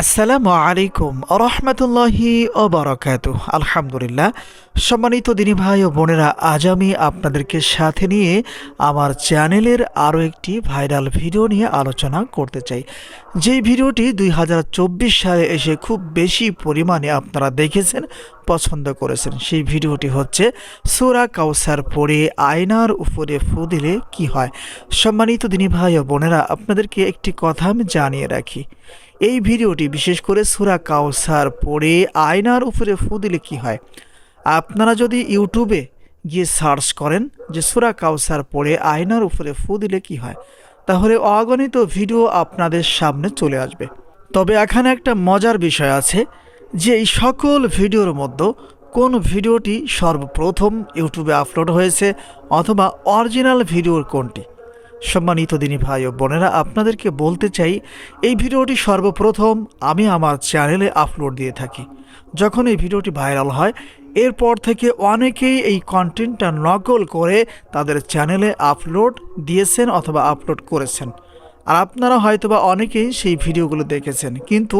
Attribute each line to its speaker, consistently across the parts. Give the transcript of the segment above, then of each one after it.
Speaker 1: আসসালামু আলাইকুম রহমতুল্লাহি ও বরকাত আলহামদুলিল্লাহ। সম্মানিত দিনী ভাই ও বোনেরা, আজ আমি আপনাদেরকে সাথে নিয়ে আমার চ্যানেলের আরও একটি ভাইরাল ভিডিও নিয়ে আলোচনা করতে চাই। যেই ভিডিওটি দুই হাজার চব্বিশ সালে এসে খুব বেশি পরিমাণে আপনারা দেখেছেন, পছন্দ করেছেন, সেই ভিডিওটি হচ্ছে সুরা কাউসার পরে আয়নার উপরে ফু দিলে কি হয়। সম্মানিত দিনী ভাই ও বোনেরা, আপনাদেরকে একটি কথা আমি জানিয়ে রাখি। এই ভিডিওটি বিশেষ করে সুরা কাউসার পড়ে আয়নার উপরে ফু দিলে কি হয়? আপনারা যদি ইউটিউবে গিয়ে সার্চ করেন যে সুরা কাউসার পড়ে আয়নার উপরে ফু দিলে কি হয়, তাহলে অগণিত ভিডিও আপনাদের সামনে চলে আসবে। তবে এখানে একটা মজার বিষয় আছে যে এই সকল ভিডিওর মধ্যে কোন ভিডিওটি সর্বপ্রথম ইউটিউবে আপলোড হয়েছে অথবা অরিজিনাল ভিডিওর কোনটি? সম্মানিত দিনী ভাই ও বোনেরা, আপনাদেরকে বলতে চাই, এই ভিডিওটি সর্বপ্রথম আমি আমার চ্যানেলে আপলোড দিয়ে থাকি। যখন এই ভিডিওটি ভাইরাল হয়, এরপর থেকে অনেকেই এই কন্টেন্টটা নকল করে তাদের চ্যানেলে আপলোড দিয়েছেন অথবা আপলোড করেছেন। আর আপনারা হয়তোবা অনেকেই সেই ভিডিওগুলো দেখেছেন, কিন্তু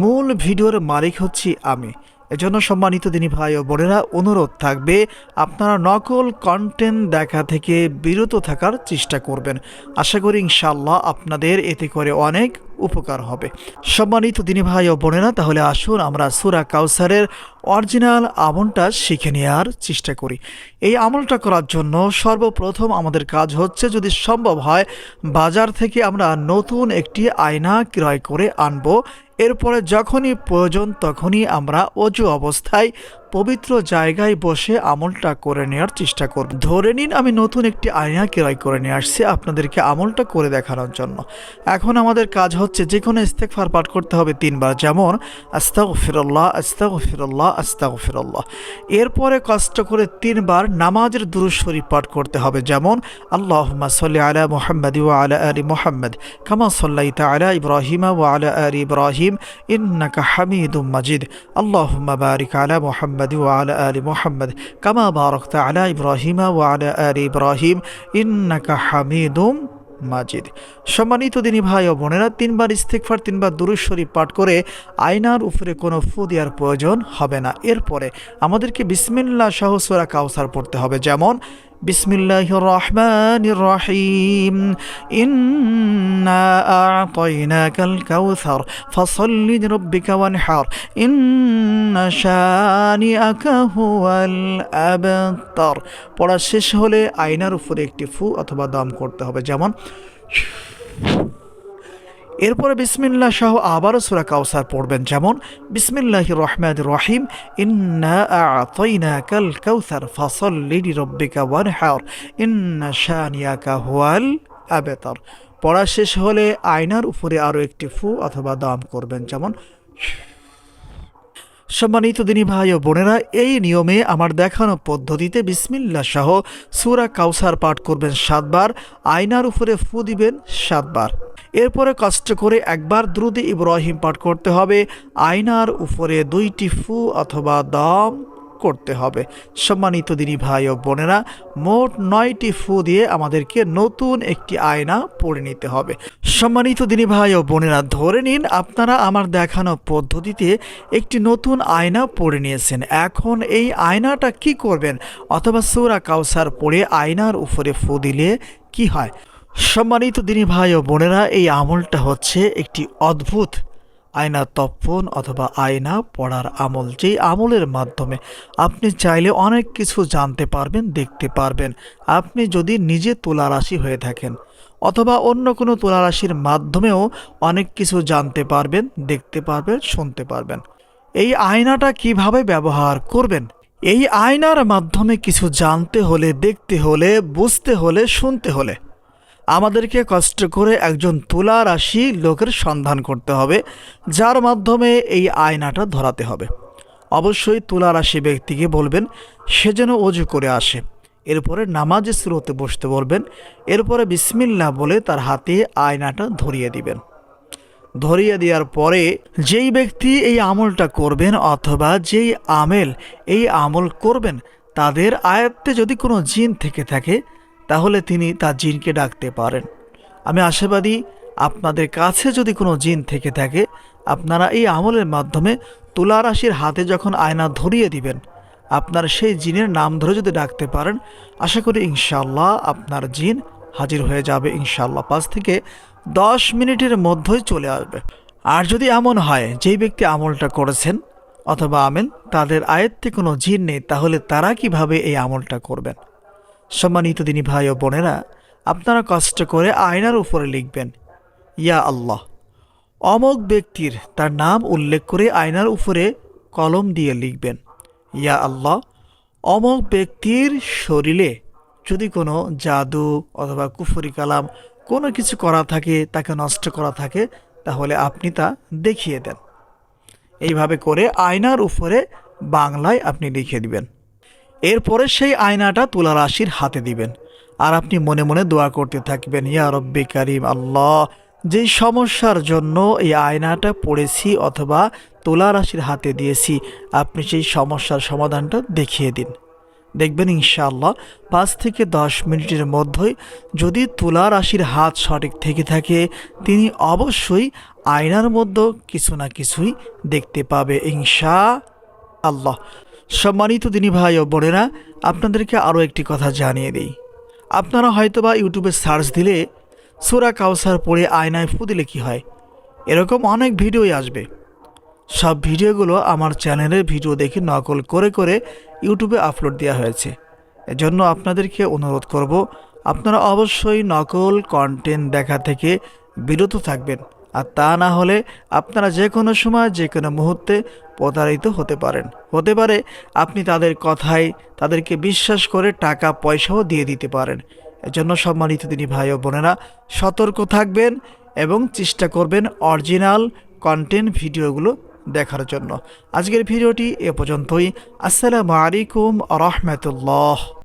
Speaker 1: মূল ভিডিওর মালিক হচ্ছি আমি। এজন্য সম্মানিত দিনী ভাই ও বোনেরা, অনুরোধ থাকবে আপনারা নকল কন্টেন্ট দেখা থেকে বিরত থাকার চেষ্টা করবেন। আশা করি ইনশাল্লাহ আপনাদের এতে করে অনেক উপকার হবে। সম্মানিত দিনী ভাই ও বোনেরা, তাহলে আসুন আমরা সুরা কাউসারের অরিজিনাল আমলটা শিখে নেওয়ার চেষ্টা করি। এই আমলটা করার জন্য সর্বপ্রথম আমাদের কাজ হচ্ছে, যদি সম্ভব হয়, বাজার থেকে আমরা নতুন একটি আয়না ক্রয় করে আনব। এরপরে যখনই প্রয়োজন তখনই আমরা অজু অবস্থায় পবিত্র জায়গায় বসে আমলটা করে নেওয়ার চেষ্টা করব ধরে নিন আমি নতুন একটি আয়না ক্রয় করে নিয়ে আসছি, আপনাদেরকে আমলটা করে দেখানোর জন্য। এখন আমাদের কাজ হচ্ছে যে কোনো ইস্তেকফার পাঠ করতে হবে তিনবার। যেমন আস্তাগ ফিরল্লাহ আস্তাগ ফিরল্লাহ আস্তাগ ফিরল্লাহ এরপরে কষ্ট করে তিনবার নামাজের দুরুজ শরীফ পাঠ করতে হবে। যেমন আল্লাহ সাল্লি আলা মোহাম্মদ ও আলা আলী মোহাম্মদ, কামা সাল্লাইতা আলা ইব্রাহিমা ও আলা আলী ইব্রাহিম, ইন্নাকা হামিদুম মাজিদ। আল্লাহ বারিক আলা মোহাম্মদ। محمد وعلى آل محمد كما باركت على إبراهيم وعلى آل إبراهيم إنك حميد মাজিদ সম্মানিত দিনী ভাই ও বোনেরা তিনবার ইস্তেকফার তিনবার দুরুজ শরীফ পাঠ করে আয়নার উপরে কোনো ফু দেওয়ার প্রয়োজন হবে না এরপরে আমাদেরকে বিসমিল্লাহ সহ সোরা কাউসার পড়তে হবে যেমন বিসমিল্লাহ রহমান রহিম। إنا أعطيناك কাউসার ফসল্লি لربك وانحر إن شانئك هو الأبتر পড়া শেষ হলে আয়নার উপরে একটি ফু অথবা দাম করতে হবে। যেমন এরপরে বিসমিল্লাহ সহ আবারও সুরা কাউসার পড়বেন। যেমন বিসমিল্লাহ রহমান রহিম, ইন্না কাউসার ফসল লিডি রব্বিকা ওয়ানহার, ইন্না শানিয়াকা হুয়াল আবেতর। পড়া শেষ হলে আয়নার উপরে আরও একটি ফু অথবা দাম করবেন। যেমন, সম্মানিত দিনী ভাই ও বোনেরা, এই নিয়মে আমার দেখানো পদ্ধতিতে বিসমিল্লা সহ সুরা কাউসার পাঠ করবেন সাতবার, আয়নার উপরে ফু দিবেন সাতবার। এরপরে কষ্ট করে একবার দ্রুত ইব্রাহিম পাঠ করতে হবে। আয়নার উপরে দুইটি ফু অথবা দম করতে হবে। সম্মানিত দিনী ভাই ও বোনেরা, মোট নয়টি ফু দিয়ে আমাদেরকে নতুন একটি আয়না পড়ে নিতে হবে। সম্মানিত দিনী ভাই ও বোনেরা, ধরে নিন আপনারা আমার দেখানো পদ্ধতিতে একটি নতুন আয়না পড়ে নিয়েছেন। এখন এই আয়নাটা কি করবেন? অথবা সৌরা কাউসার পড়ে আয়নার উপরে ফু দিলে কি হয়? সম্মানিত দিনী ভাই ও বোনেরা, এই আমলটা হচ্ছে একটি অদ্ভুত আয়না তপ্পন অথবা আয়না পড়ার আমল, যেই আমলের মাধ্যমে আপনি চাইলে অনেক কিছু জানতে পারবেন, দেখতে পারবেন। আপনি যদি নিজে তুলারাশি হয়ে থাকেন অথবা অন্য কোনো তোলা রাশির মাধ্যমেও অনেক কিছু জানতে পারবেন, দেখতে পারবেন, শুনতে পারবেন। এই আয়নাটা কীভাবে ব্যবহার করবেন? এই আয়নার মাধ্যমে কিছু জানতে হলে, দেখতে হলে, বুঝতে হলে, শুনতে হলে। আমাদেরকে কষ্ট করে একজন তুলা রাশি লোকের সন্ধান করতে হবে, যার মাধ্যমে এই আয়নাটা ধরাতে হবে। অবশ্যই তুলা রাশি ব্যক্তিকে বলবেন, সে যেন অজু করে আসে। এরপরে নামাজে স্রোতে বসতে বলবেন, এরপরে বিসমিল্লা বলে তার হাতে আয়নাটা ধরিয়ে দিবেন। ধরিয়ে দেওয়ার পরে যেই ব্যক্তি এই আমলটা করবেন অথবা যেই আমেল এই আমল করবেন, তাদের আয়ত্তে যদি কোনো জিন থেকে থাকে তাহলে তিনি তার জিনকে ডাকতে পারেন। আমি আশাবাদী আপনাদের কাছে যদি কোনো জিন থেকে থাকে, আপনারা এই আমলের মাধ্যমে তুলা রাশির হাতে যখন আয়না ধরিয়ে দিবেন, আপনার সেই জিনের নাম ধরে যদি ডাকতে পারেন, আশা করি ইনশাল্লাহ আপনার জিন হাজির হয়ে যাবে ইনশাল্লাহ পাঁচ থেকে দশ মিনিটের মধ্যেই চলে আসবে। আর যদি এমন হয়, যেই ব্যক্তি আমলটা করেছেন অথবা আমেন, তাদের আয়ত্তে কোনো জিন নেই, তাহলে তারা কীভাবে এই আমলটা করবেন? সম্মানিত দিনী ভাই ও বোনেরা, আপনারা কষ্ট করে আয়নার উপরে লিখবেন, ইয়া আল্লাহ। অমক ব্যক্তির তার নাম উল্লেখ করে আয়নার উপরে কলম দিয়ে লিখবেন, ইয়া আল্লাহ। অমক ব্যক্তির শরীরে যদি কোনো জাদু অথবা কুফরি কালাম কোনো কিছু করা থাকে, তাকে নষ্ট করা থাকে, তাহলে আপনি তা দেখিয়ে দেন। এইভাবে করে আয়নার উপরে বাংলায় আপনি লিখে দিবেন। এরপরে সেই আয়নাটা তুলা রাশির হাতে দিবেন। আর আপনি মনে মনে দোয়া করতে থাকবেন, ইয়া রব্বি কারিম, আল্লাহ, যেই সমস্যার জন্য এই আয়নাটা পড়েছি অথবা তুলা রাশির হাতে দিয়েছি, আপনি সেই সমস্যার সমাধানটা দেখিয়ে দিন। দেখবেন ইনশাআল্লাহ পাঁচ থেকে দশ মিনিটের মধ্যেই যদি তুলা রাশির হাত সঠিক থেকে থাকে, তিনি অবশ্যই আয়নার মধ্যে কিছু না কিছুই দেখতে পাবে ইনশা আল্লাহ সম্মানিত দিনী ভাই ও বোনেরা, আপনাদেরকে আরও একটি কথা জানিয়ে দিই। আপনারা হয়তোবা ইউটিউবে সার্চ দিলে সুরা কাউসার পড়ে আয়নায় ফু দিলে কী হয়। এরকম অনেক ভিডিওই আসবে। সব ভিডিওগুলো আমার চ্যানেলের ভিডিও দেখে নকল করে করে ইউটিউবে আপলোড দেওয়া হয়েছে। এজন্য আপনাদেরকে অনুরোধ করব, আপনারা অবশ্যই নকল কন্টেন্ট দেখা থেকে বিরত থাকবেন। আর তা না হলে আপনারা যে কোনো সময়, যে কোনো মুহূর্তে প্রতারিত হতে পারেন। হতে পারে আপনি তাদের কথায় তাদেরকে বিশ্বাস করে টাকা, পয়সাও দিয়ে দিতে পারেন। এজন্য সম্মানিত তিনি ভাই ও বোনেরা, সতর্ক থাকবেন এবং চেষ্টা করবেন অরিজিনাল কন্টেন্ট ভিডিওগুলো দেখার জন্য। আজকের ভিডিওটি এ পর্যন্তই। আসসালামু আলাইকুম রহমতুল্লাহ।